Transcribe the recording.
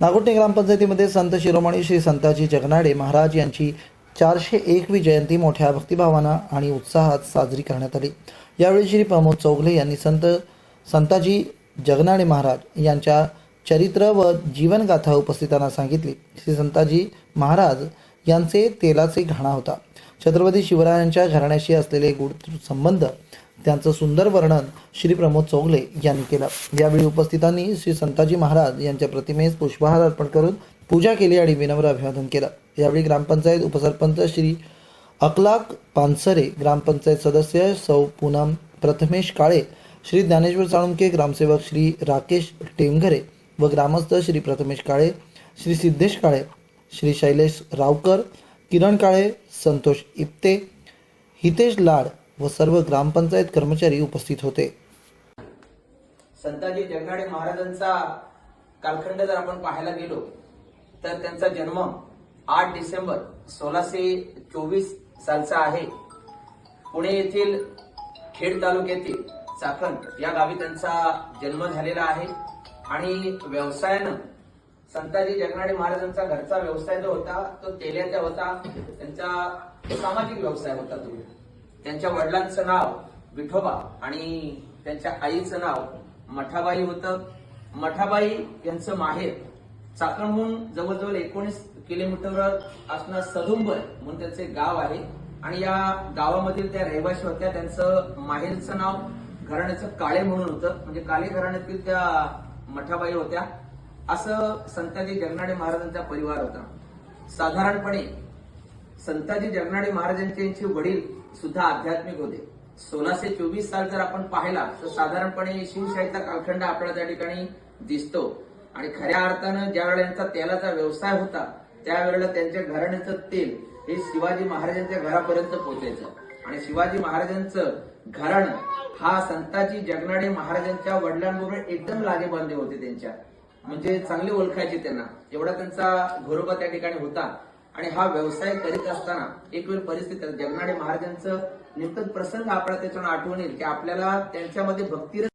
नागोटे ग्रामपंचायतीमध्ये संत शिरोमणी श्री संताजी जगनाडे महाराज यांची चारशे एकवी जयंती मोठ्या भक्तिभावानं आणि उत्साहात साजरी करण्यात आली. यावेळी श्री प्रमोद चौगले यांनी संत संताजी जगनाडे महाराज यांच्या चरित्र व जीवनगाथा उपस्थितांना सांगितली. श्री संताजी महाराज यांचे तेलाचे घाणा होता. छत्रपती शिवरायांच्या घराण्याशी असलेले गुढ संबंध त्यांचं सुंदर वर्णन श्री प्रमोद चौगले यांनी केलं. यावेळी उपस्थितांनी श्री संताजी महाराज यांच्या प्रतिमेस पुष्पहार अर्पण करून पूजा केली आणि विनम्र अभिवादन केलं. यावेळी ग्रामपंचायत उपसरपंच श्री अकलाक पानसरे ग्रामपंचायत सदस्य सौ पूनम प्रथमेश काळे श्री ज्ञानेश्वर साळुंके ग्रामसेवक श्री राकेश टेमघरे व ग्रामस्थ श्री प्रथमेश काळे श्री सिद्धेश काळे श्री शैलेश रावकर किरण काळे संतोष इप्ते हितेश लाड व सर्व ग्रामपंचायत कर्मचारी उपस्थित होते. संताजी जगनाडे महाराजांचा कालखंड जर आपण पाहायला गेलो तर त्यांचा जन्म आठ डिसेंबर सोळाशे चोवीस सालचा आहे. पुणे येथील खेड तालुक्यातील चाकण या गावी त्यांचा जन्म झालेला आहे. आणि व्यवसायानं संताजी जगनाडे महाराजांचा घरचा व्यवसाय जो होता तो तेल्याचा होता. त्यांचा सामाजिक व्यवसाय होता तो. त्यांच्या वडिलांचं नाव विठोबा आणि त्यांच्या आईचं नाव मठाबाई होतं. मठाबाई यांचं माहेर चाकणहून जवळजवळ एकोणीस किलोमीटरवर असणार सदुंबर म्हणून त्यांचे गाव आहे. आणि या गावामधील त्या रहिवाशी होत्या. त्यांचं माहेरचं नाव घराण्याचं काळे म्हणून होतं. म्हणजे काळे घराण्यातील त्या मठाबाई होत्या. असं संताजी जगनाडे महाराजांचा परिवार होता. साधारणपणे संताजी जगनाडे महाराजांचे यांचे वडील सुद्धा आध्यात्मिक होते. सोळाशे चोवीस साल जर आपण पाहिला तर साधारणपणे शिवशाहीचा कालखंड आपल्याला त्या ठिकाणी दिसतो. आणि खऱ्या अर्थानं ज्या वेळेला यांचा तेलाचा व्यवसाय होता त्यावेळेला त्यांच्या घराण्याचं तेल हे शिवाजी महाराजांच्या घरापर्यंत पोहोचायचं. आणि शिवाजी महाराजांचं घराणं हा संताजी जगनाडे महाराजांच्या वडिलांबरोबर एकदम लागेबांधे होते त्यांच्या. म्हणजे चांगले ओळखायचे त्यांना. एवढा त्यांचा घरोबा त्या ठिकाणी होता. आणि हा व्यवसाय करीत असताना एक वेळ परिस्थिती जगनाडे महाराजांचं नेमकं प्रसंग आपल्याला त्याच्यावर आठवण येईल की आपल्याला त्यांच्यामध्ये भक्तीर